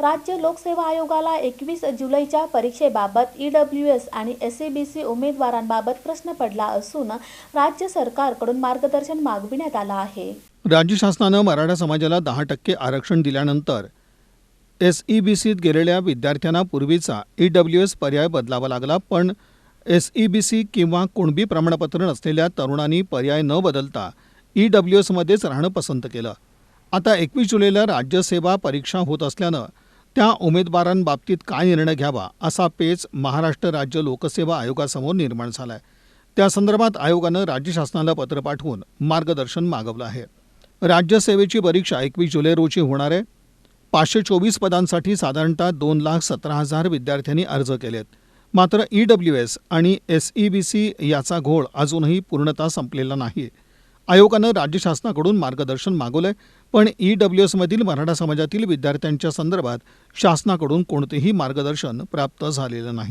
राज्य लोकसेवा आयोगाला एकवीस जुलैच्या परीक्षेबाबत ई डब्ल्यू एस आणि एस सी बी सी उमेदवारांबाबत प्रश्न पडला असून राज्य सरकारकडून मार्गदर्शन मागविण्यात आलं आहे. राज्य शासनानं मराठा समाजाला दहा टक्के आरक्षण दिल्यानंतर एस ई बी सीत गेलेल्या विद्यार्थ्यांना पूर्वीचा ई डब्ल्यू एस पर्याय बदलावा लागला पण एस ई बी सी किंवा कुणबी प्रमाणपत्र नसलेल्या तरुणांनी पर्याय न बदलता ई डब्ल्यू एसमध्येच राहणं पसंत केलं. आता एकवीस जुलैला राज्यसेवा परीक्षा होत असल्यानं त्या उमेदवारांबाबतीत काय निर्णय घ्यावा असा पेच महाराष्ट्र राज्य लोकसेवा आयोगासमोर निर्माण झाला आहे त्यासंदर्भात आयोगानं राज्य शासनाला पत्र पाठवून मार्गदर्शन मागवलं आहे. राज्यसेवेची परीक्षा एकवीस जुलै रोजी होणार आहे. पाचशे चोवीस पदांसाठी साधारणतः दोन लाख सतरा हजार विद्यार्थ्यांनी अर्ज केलेत. मात्र ई डब्ल्यू एस आणि एस ई बी सी याचा घोळ अजूनही पूर्णतः संपलेला नाही. आयोगानं राज्य शासनाकडून मार्गदर्शन मागवलंय पण ई डब्ल्यू एसमधील मराठा समाजातील विद्यार्थ्यांच्या संदर्भात शासनाकडून कोणतेही मार्गदर्शन प्राप्त झालेलं नाही.